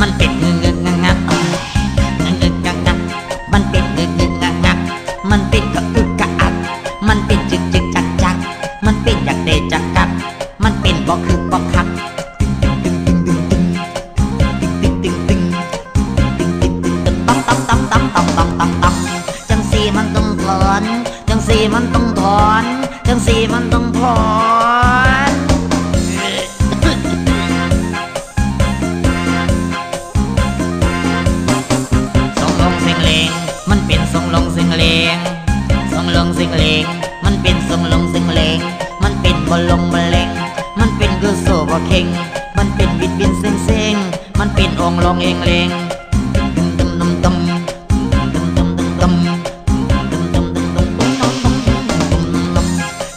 มันเป็น จึกจึกจักจักมันเป็นอยากเตะจักกักมันเป็นบ่คือบ่คักจังสีมันต้องถอนจังสีมันต้องถอนจังสีมันต้องถอน ว่าเข่ง มันเป็นบิดบินเซ็งเซ็งมันเป็นองลองเองเลง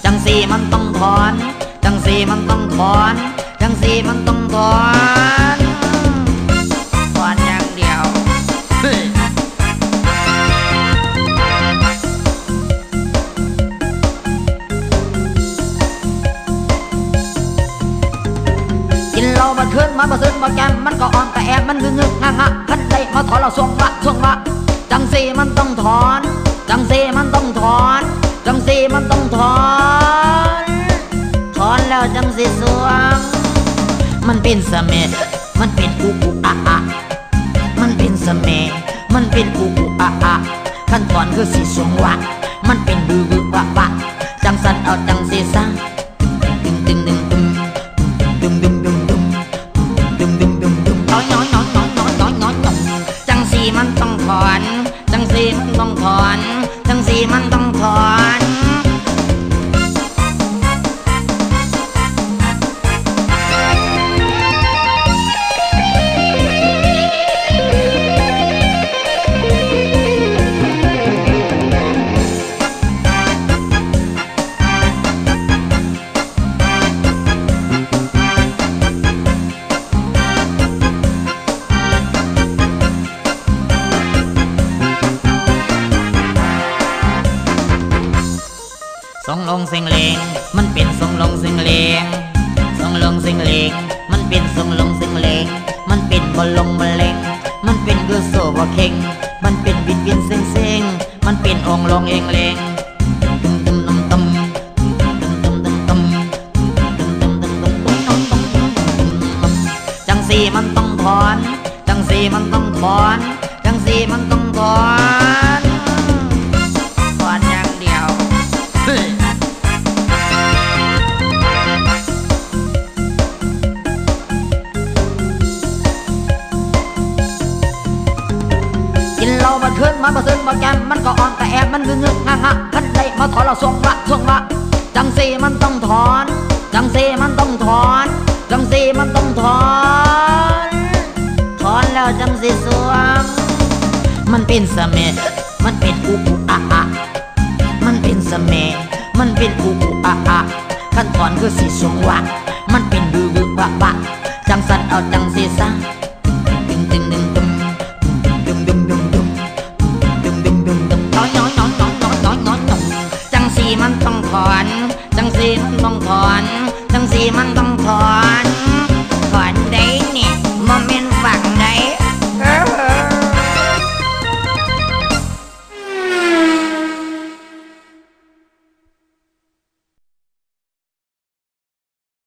จังสีมันต้องถอน จังสีมันต้องถอน จังสีมันต้องถอน เหล้าบัดคืนมันบ่ซึ้งบ่แกมมันก็อ่อนแต่แอบมันงึกงึกงะงะคันใดมาถอนเราส่วงละส่วงละจังสีมันต้องถอน จังสีมันต้องถอน จังสีมันต้องถอน ถอนแล้วจังสีสวง มันเป็นเสม็ดมันเป็นอุอุอะอะมันเป็นเสม็ดมันเป็นอุอุอะอะขั้นตอนคือสีสวงวะมันเป็นบือบือวะวะจังสันเอาจังสีซะ ถอนจังสีมันต้องถอน ลงเสียงเลงมันเป็นทรงลงเสียงเลงทรงลงเสียงเลงมันเป็นทรงลงเสียงเลงมันเป็นบอลลงมาเลงมันเป็นกลือโซบอเข่งมันเป็นบิดเบียนเซ็งเซ็งมันเป็นองลงเองเลงจังสีมันต้องถอน จังสีมันต้องถอน จังสีมันต้องถอน มันบ่ซึ้งบ่แกมมันก็อ่อนแต่แอบมันงึกงึกงะงะคันใดมาถอนเราสวงละสวงละจังสีมันต้องถอน จังสีมันต้องถอน จังสีมันต้องถอน ถอนแล้วจังสีสวง มันเป็นเสม็ดมันเป็นอุอุอะอะมันเป็นเสม็ดมันเป็นอุอุอะอะขั้นตอนคือสีสวงวะมันเป็นบือบือวะวะจังสันเอาจังสีซะ อนทั้งสี่มันต้องถอนถอนได้เนี่ย